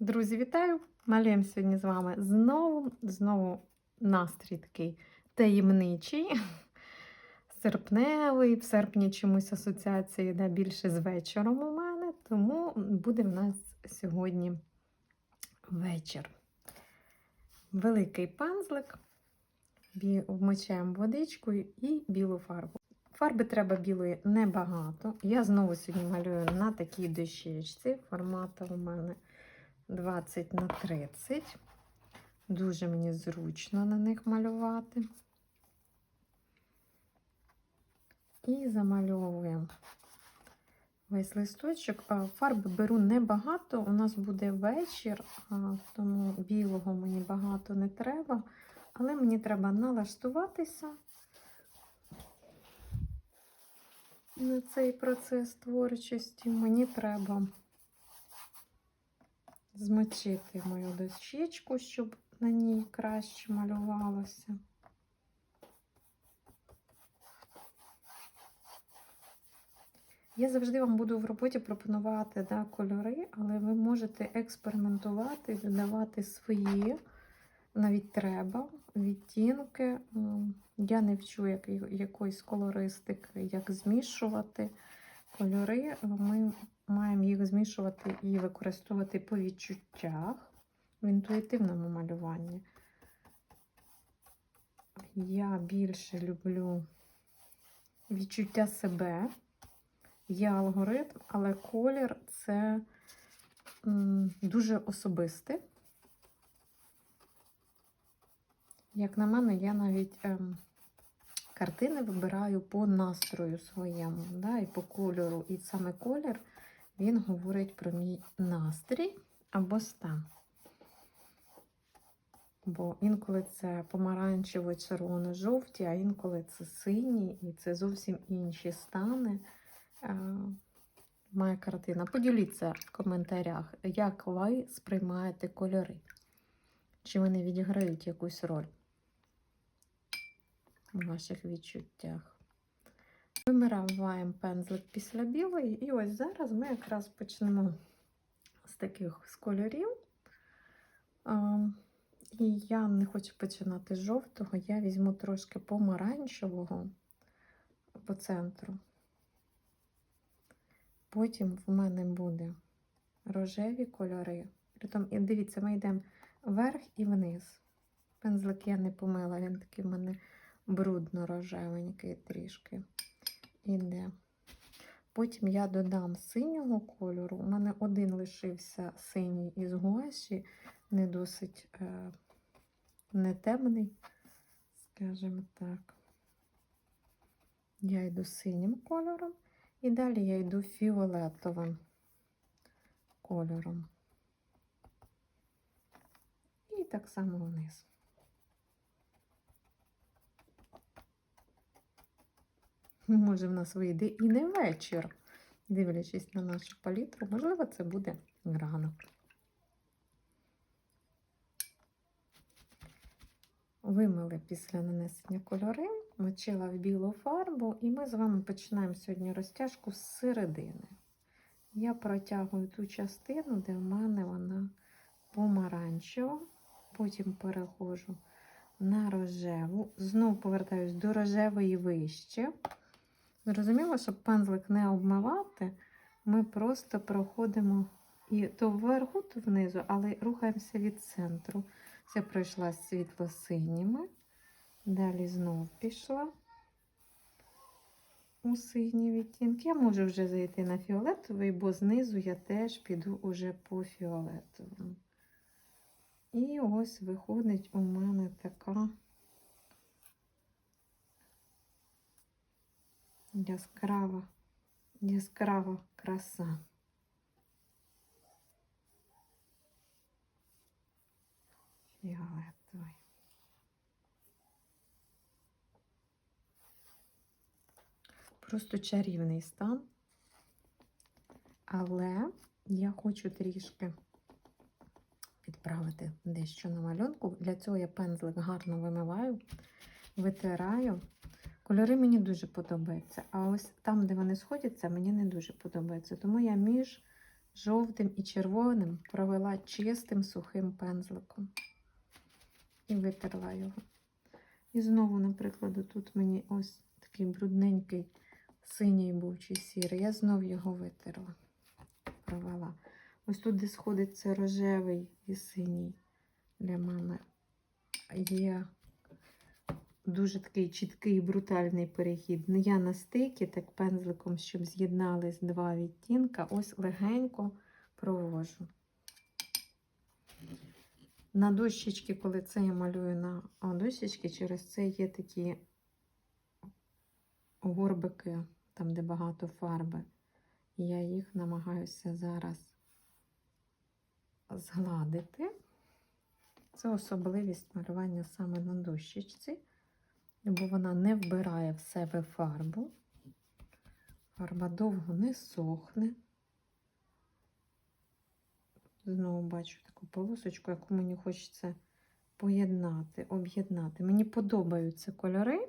Друзі, вітаю! Малюємо сьогодні з вами знову, знову настрій такий таємничий, серпневий. В серпні чомусь асоціація йде більше з вечором у мене, тому буде в нас сьогодні вечір. Великий пензлик, вмочаємо водичкою і білу фарбу. Фарби треба білої небагато. Я знову сьогодні малюю на такій дощечці. Формату у мене 20 на 30. Дуже мені зручно на них малювати. І замальовуємо весь листочок. Фарби беру небагато, у нас буде вечір, тому білого мені багато не треба, але мені треба налаштуватися на цей процес творчості. Мені треба змочити мою дощечку, щоб на ній краще малювалося. Я завжди вам буду в роботі пропонувати да, кольори, але ви можете експериментувати, додавати свої, навіть треба, відтінки. Я не вчу як, якоїсь колористики, як змішувати кольори. Ми маємо їх змішувати і використовувати по відчуттях в інтуїтивному малюванні. Я більше люблю відчуття себе. Є алгоритм, але колір це дуже особистий. Як на мене, я навіть ем, картини вибираю по настрою своєму, да, і по кольору. І саме колір він говорить про мій настрій або стан. Бо інколи це помаранчево, червоно, жовті, а інколи це сині, і це зовсім інші стани. Е, Моя картина. Поділіться в коментарях, як ви сприймаєте кольори. Чи вони відіграють якусь роль у ваших відчуттях. Вимиваємо пензлик після білої, і ось зараз ми якраз почнемо з таких з кольорів. І я не хочу починати з жовтого, я візьму трошки помаранчевого по центру. Потім в мене буде рожеві кольори. Притом, і дивіться, ми йдемо вверх і вниз. Пензлик я не помила, він такий в мене брудно-рожевенький трішки іде. Потім я додам синього кольору. У мене один лишився синій із гуаші, не досить е, не темний, скажімо так. Я йду синім кольором, і далі я йду фіолетовим кольором. І так само вниз. Може, в нас вийде і не вечір, дивлячись на нашу палітру, можливо, це буде ранок. Вимили після нанесення кольори, мочила в білу фарбу, і ми з вами починаємо сьогодні розтяжку з середини. Я протягую ту частину, де в мене вона помаранчева, потім переходжу на рожеву, знову повертаюсь до рожевої вище. Зрозуміло, щоб пензлик не обмивати, ми просто проходимо і то вверху, то внизу, але рухаємося від центру. Це пройшла світло-синіми, далі знов пішла у сині відтінки. Я можу вже зайти на фіолетовий, бо знизу я теж піду уже по фіолетовому. І ось виходить у мене така яскрава, яскрава краса. Фіолетовий. Просто чарівний стан. Але я хочу трішки підправити дещо на малюнку. Для цього я пензлик гарно вимиваю, витираю. Кольори мені дуже подобаються. А ось там, де вони сходяться, мені не дуже подобається. Тому я між жовтим і червоним провела чистим сухим пензликом і витерла його. І знову, наприклад, тут мені ось такий брудненький синій був чи сірий. Я знов його витерла, провела. Ось тут, де сходиться рожевий і синій для мене є дуже такий чіткий брутальний перехід. Не я на стикі, так пензликом, щоб з'єднались два відтінка, ось легенько провожу. На дощечки, коли це я малюю на дощечки, через це є такі горбики, там, де багато фарби. І я їх намагаюся зараз згладити. Це особливість малювання саме на дощечці, бо вона не вбирає в себе фарбу. Фарба довго не сохне. Знову бачу таку полосочку, яку мені хочеться поєднати, об'єднати. Мені подобаються кольори,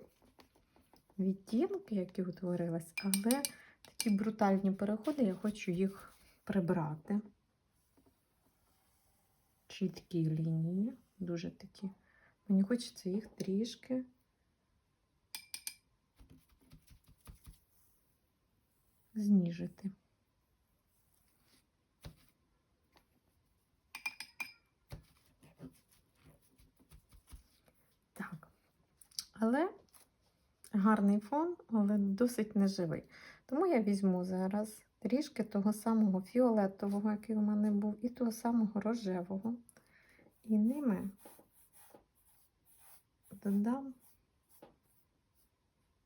відтінки, які утворились, але такі брутальні переходи, я хочу їх прибрати. Чіткі лінії, дуже такі. Мені хочеться їх трішки зніжити. Так, але гарний фон, але досить неживий. Тому я візьму зараз трішки того самого фіолетового, який у мене був, і того самого рожевого. І ними додам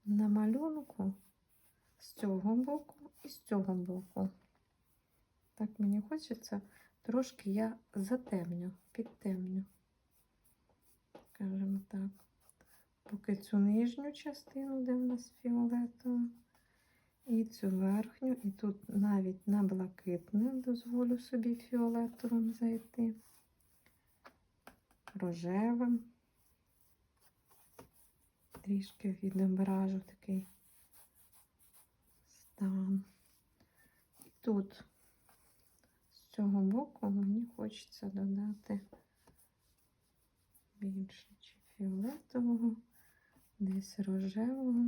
на малюнку з цього боку і з цього боку. Так мені хочеться, трошки я затемню, підтемню, скажімо так, поки цю нижню частину, де в нас фіолетова, і цю верхню, і тут навіть на блакитне дозволю собі фіолетовим зайти, рожевим. Трішки відображу такий стан. І тут з цього боку мені хочеться додати більше чи фіолетового, десь рожевого,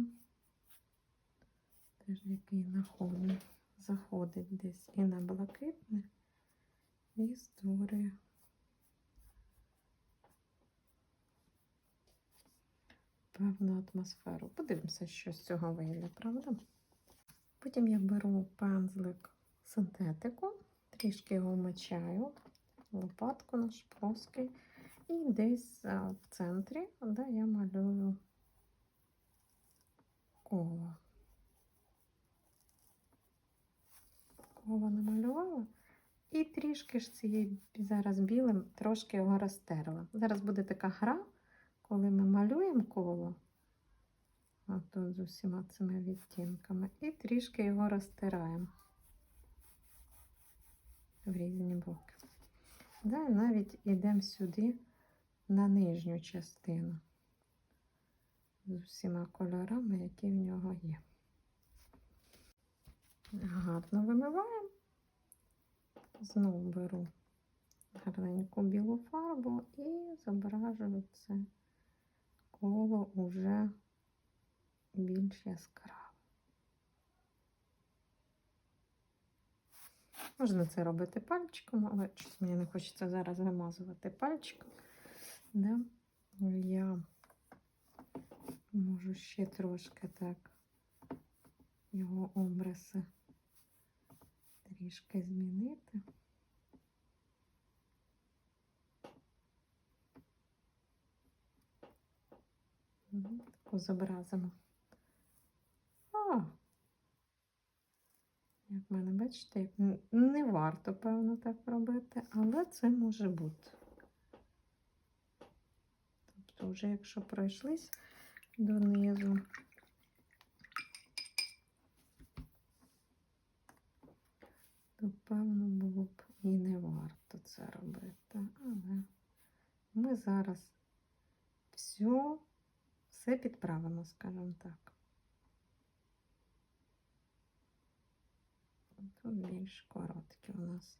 теж який находить, заходить десь і на блакитне, і створює певну атмосферу. Подивимося, що з цього вийде, правда? Потім я беру пензлик синтетику, трішки його вмочаю, лопатку наш плоский, і десь в центрі, де я малюю коло. Коло намалювала. І трішки ж цією зараз білим трошки його розтерла. Зараз буде така гра, коли ми малюємо коло, а тут з усіма цими відтінками, і трішки його розтираємо в різні боки. Да, і навіть йдемо сюди на нижню частину з усіма кольорами, які в нього є. Гарно вимиваємо. Знову беру гарненьку білу фарбу і зображую це коло уже більш яскраво. Можна це робити пальчиком, але щось мені не хочеться зараз вимазувати пальчиком. Да? Я можу ще трошки так його обриси трішки змінити. Таку зобразимо. Як в мене, бачите, не варто, певно, так робити, але це може бути. Тобто, вже якщо пройшлись донизу, то, певно, було б і не варто це робити. Але ми зараз все, все підправимо, скажімо так. Більш короткі у нас.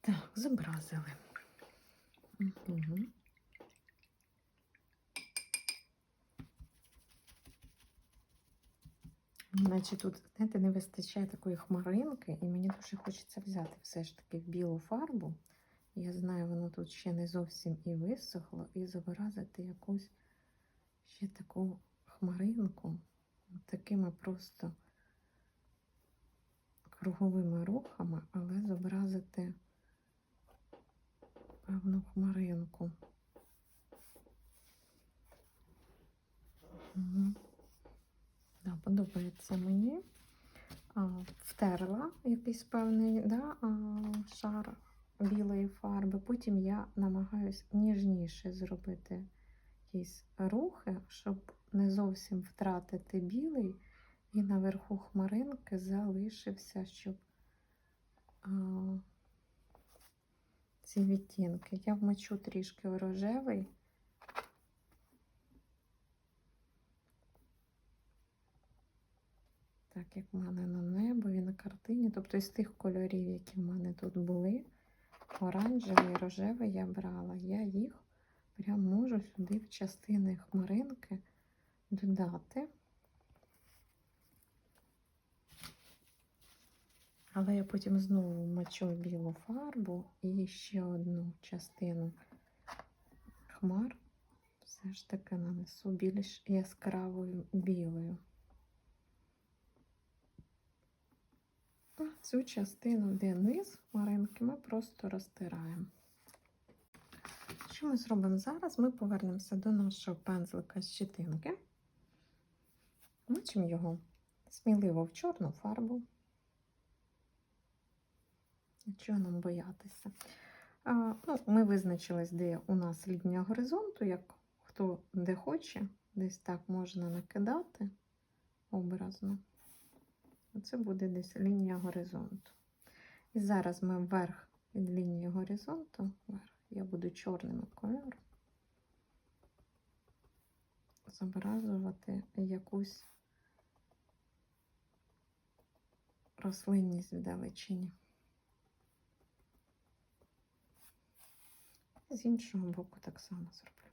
Так, зобразили. Угу. Наче тут, знаєте, не вистачає такої хмаринки, і мені дуже хочеться взяти все ж таки білу фарбу. Я знаю, воно тут ще не зовсім і висохло, і зобразити якусь ще таку хмаринку такими просто круговими рухами, але зобразити певну хмаринку. Да, подобається мені. Втерла якийсь певний да, шар білої фарби. Потім я намагаюсь ніжніше зробити якісь рухи, щоб не зовсім втратити білий, і наверху хмаринки залишився, щоб а, ці відтінки. Я вмочу трішки в рожевий. Так, як в мене на небові, на картині. Тобто із тих кольорів, які в мене тут були, оранжевий, рожевий я брала, я їх прям можу сюди в частини хмаринки додати. Але я потім знову мочу білу фарбу і ще одну частину хмар все ж таки нанесу більш яскравою білою. А цю частину, де низ хмаринки, ми просто розтираємо. Що ми зробимо зараз? Ми повернемося до нашого пензлика з щетинки. Мочимо його сміливо в чорну фарбу. Чого нам боятися? А, ну, Ми визначились, де у нас лінія горизонту, як хто де хоче, десь так можна накидати образно. Оце буде десь лінія горизонту. І зараз ми вверх від лінії горизонту, вверх, я буду чорним кольором зобразувати якусь рослинність в далечині. З іншого боку так само зроблю.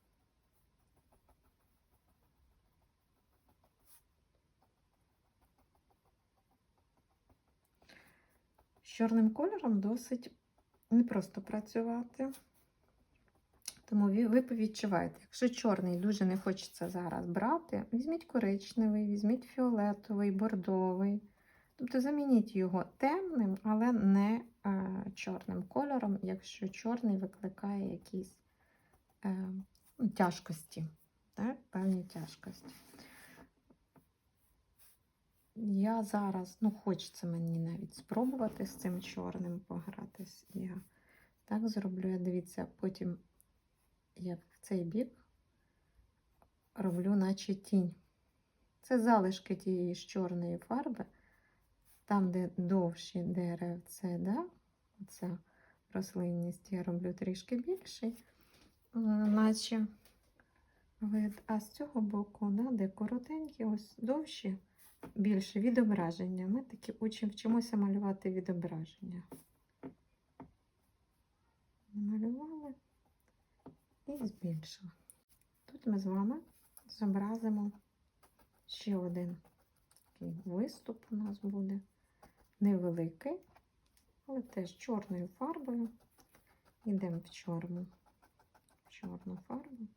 З чорним кольором досить непросто працювати. Тому ви ви відчуваєте, якщо чорний дуже не хочеться зараз брати, візьміть коричневий, візьміть фіолетовий, бордовий. Тобто замініть його темним, але не е, чорним кольором, якщо чорний викликає якісь е, тяжкості, так? певні тяжкості. Я зараз, ну, хочеться мені навіть спробувати з цим чорним погратись. Я так зроблю, я дивіться, потім я в цей бік роблю, наче тінь. Це залишки тієї ж чорної фарби, там, де довші деревце, да? ця рослинність, я роблю трішки більший, наче вид. А з цього боку, да, де коротенькі, ось довші більше відображення. Ми таки учимо вчимося малювати відображення. Малювали і збільшили. Тут ми з вами зобразимо ще один такий виступ у нас буде невеликий, але теж чорною фарбою. Йдемо в чорну, в чорну фарбу.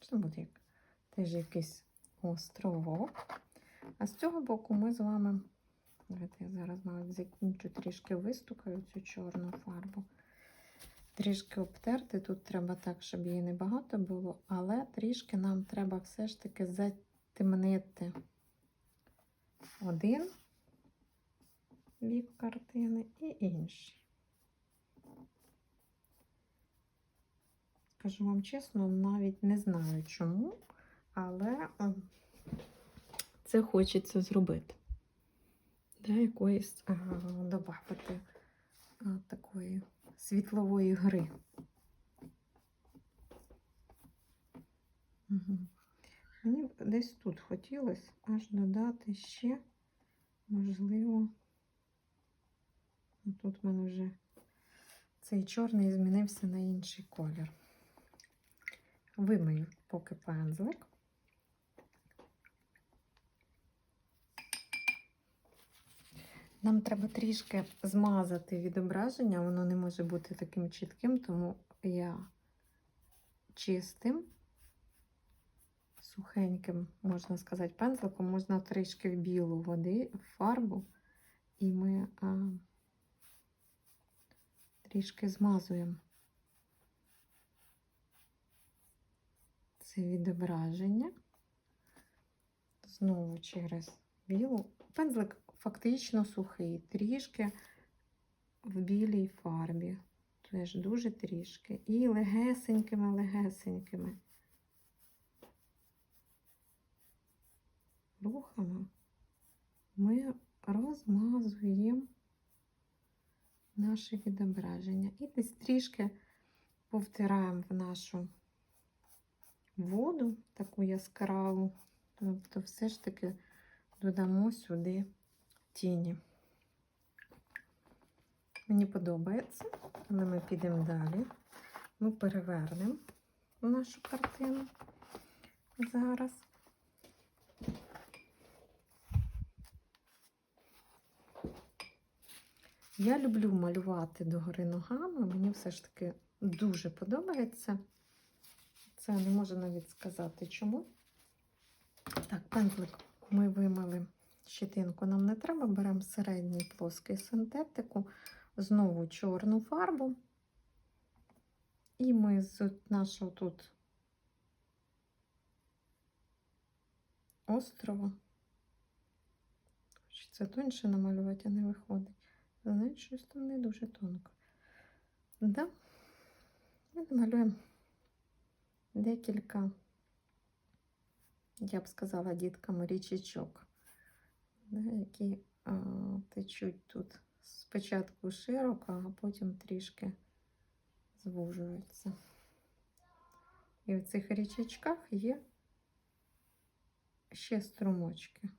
Це буде як теж якийсь островок. А з цього боку ми з вами, давайте я зараз навіть закінчу, трішки вистукаю цю чорну фарбу. Трішки обтерти. Тут треба так, щоб її небагато було, але трішки нам треба все ж таки затемнити один бік картини і інший. Скажу вам чесно, навіть не знаю чому, але це хочеться зробити. та якоїсь а, додати а, такої світлової гри. Угу. Мені десь тут хотілося аж додати ще, можливо, ну, тут в мене вже цей чорний змінився на інший колір. Вимию поки пензлик. Нам треба трішки змазати відображення, воно не може бути таким чітким, тому я чистим, сухеньким, можна сказати, пензликом, можна трішки в білу води, в фарбу, і ми а, трішки змазуємо це відображення. Знову через білу. Пензлик фактично сухий, трішки в білій фарбі. Теж дуже трішки. І легесенькими-легесенькими рухами ми розмазуємо наше відображення. І десь трішки повтираємо в нашу воду, таку яскраву, тобто все ж таки додамо сюди тіні. Мені подобається, але ми підемо далі. Ми перевернемо нашу картину зараз. Я люблю малювати догори ногами, мені все ж таки дуже подобається. Це не можу навіть сказати чому. Так, пензлик ми вимили щетинку нам не треба, беремо середній плоский синтетику, знову чорну фарбу. І ми з нашого тут острова, хочеться тоньше намалювати, а не виходить. Знаєте, щось там не дуже тонко. Да? Ми намалюємо декілька, я б сказала, дітками річечок які течуть тут спочатку широко, а потім трішки звужуються. І в цих річечках є ще струмочки.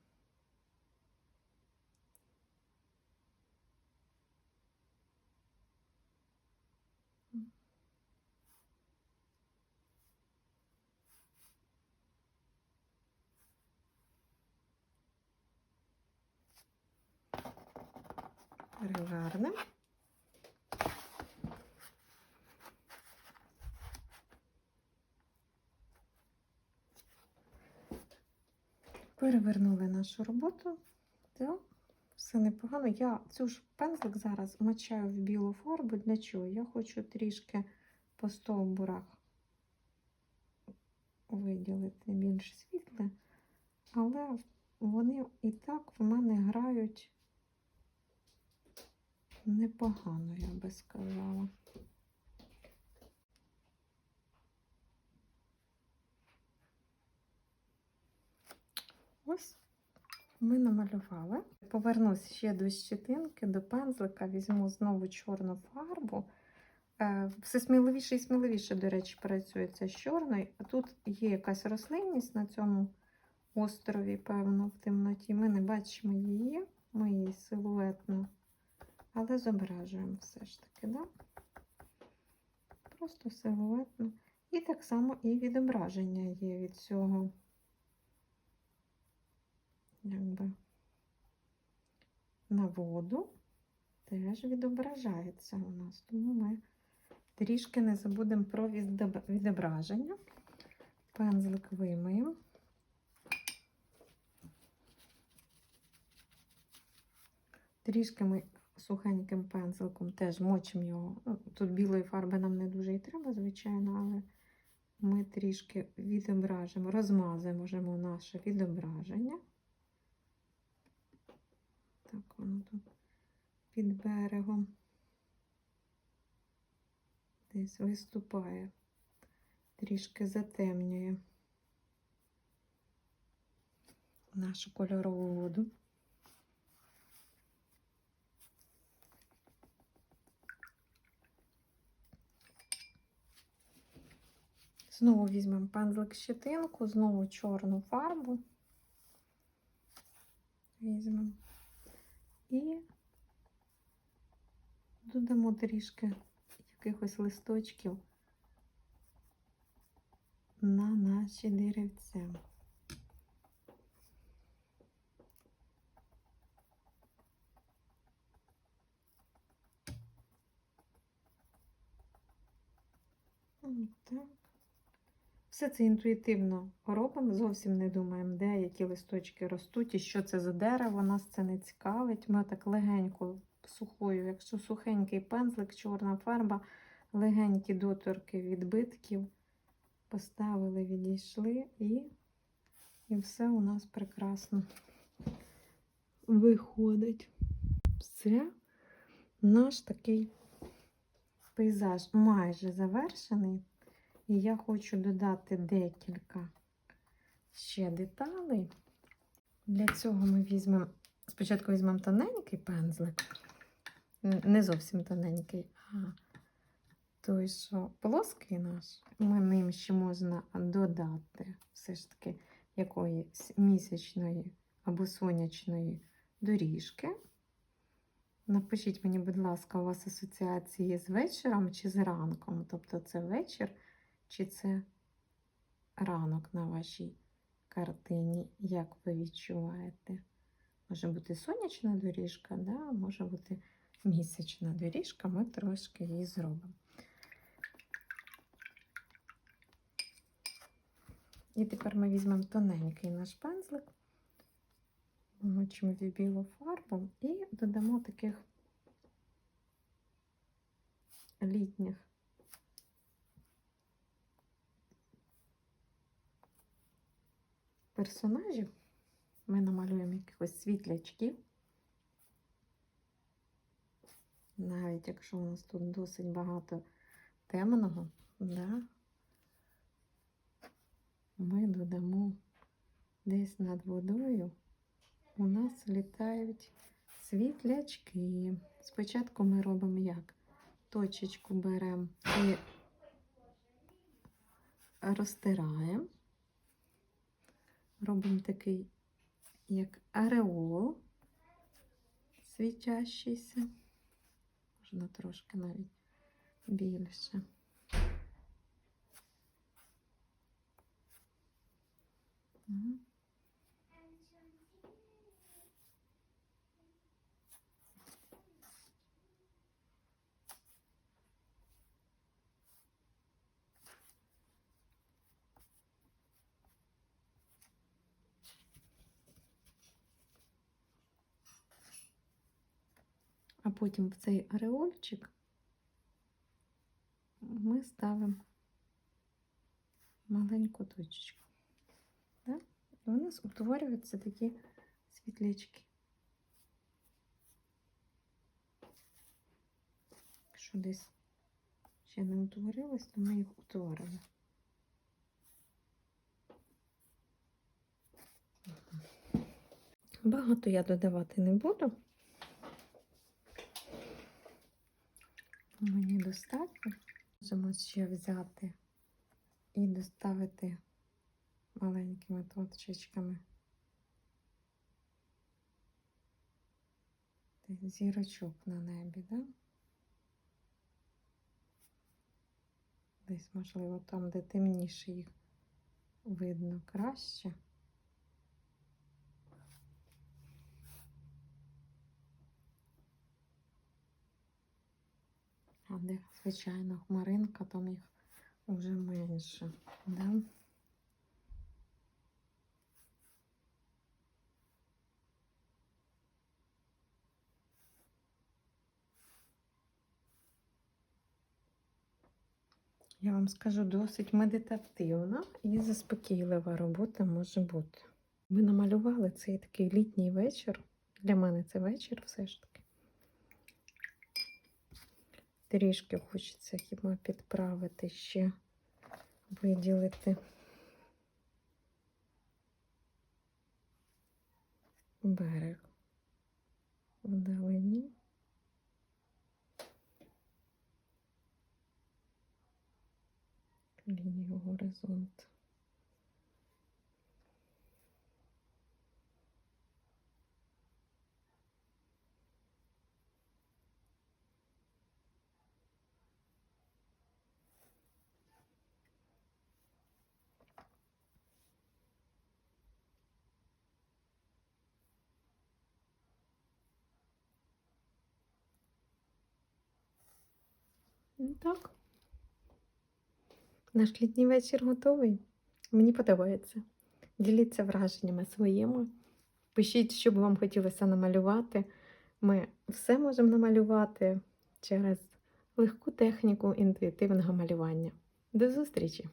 Перевернемо. Перевернули нашу роботу. Так, все непогано. Я цю ж пензлик зараз мочаю в білу фарбу. Для чого? Я хочу трішки по стовбурах виділити більш світле, але вони і так в мене грають непогано, я би сказала. Ось ми намалювали. Повернусь ще до щетинки, до пензлика, візьму знову чорну фарбу. Е, все сміливіше і сміливіше, до речі, працюється з чорною. Тут є якась рослинність на цьому острові, певно, в темноті. Ми не бачимо її, ми її силуетно але зображуємо все ж таки, да? Просто силуетно. І так само і відображення є від цього, якби на воду теж відображається у нас, тому ми трішки не забудемо про відображення. Пензлик вимиємо. Трішки ми сухеньким пензликом теж мочимо його. Ну, тут білої фарби нам не дуже і треба, звичайно, але ми трішки відображимо, розмазуємо наше відображення. Так, воно тут під берегом десь виступає, трішки затемнює нашу кольорову воду. Знову візьмемо пензлик щетинку, знову чорну фарбу. Візьмемо. І додамо трішки якихось листочків на наші деревця. Так. Все це інтуїтивно робимо, зовсім не думаємо, де які листочки ростуть і що це за дерево, нас це не цікавить. Ми так легенько сухою, якщо сухенький пензлик, чорна фарба, легенькі доторки відбитків. Поставили, відійшли і, і все у нас прекрасно виходить. Все, наш такий пейзаж майже завершений. І я хочу додати декілька ще деталей. Для цього ми візьмемо, спочатку візьмемо тоненький пензлик, не зовсім тоненький, а той, що плоский наш, ми ним ще можна додати все ж таки якоїсь місячної або сонячної доріжки. Напишіть мені, будь ласка, у вас асоціації з вечором чи з ранком? Тобто це вечір чи це ранок на вашій картині, як ви відчуваєте? Може бути сонячна доріжка, да? може бути місячна доріжка, ми трошки її зробимо. І тепер ми візьмемо тоненький наш пензлик, вмочимо в білу фарбу і додамо таких літніх персонажів. Ми намалюємо якихось світлячків. Навіть якщо у нас тут досить багато темного, да, ми додамо десь над водою. У нас літають світлячки. Спочатку ми робимо як? Точечку беремо і розтираємо. Робимо такий, як ареол світящийся. Можна трошки навіть більше. Мгм. А потім в цей ареольчик ми ставимо маленьку точечку. Да? І у нас утворюються такі світлячки. Якщо десь ще не утворилось, то ми їх утворимо. Багато я додавати не буду. Мені достатньо. Можемо ще взяти і доставити маленькими точечками зірочок на небі, да? Десь, можливо, там, де темніше їх видно краще. А де, звичайно, хмаринка, там їх вже менше. Да? Я вам скажу, досить медитативна і заспокійлива робота може бути. Ми намалювали цей такий літній вечір. Для мене це вечір все ж таки. Трішки хочеться хіба підправити ще, виділити берег вдалині. лінію горизонт. Так. Наш літній вечір готовий. Мені подобається. Діліться враженнями своїми. Пишіть, що б вам хотілося намалювати. Ми все можемо намалювати через легку техніку інтуїтивного малювання. До зустрічі!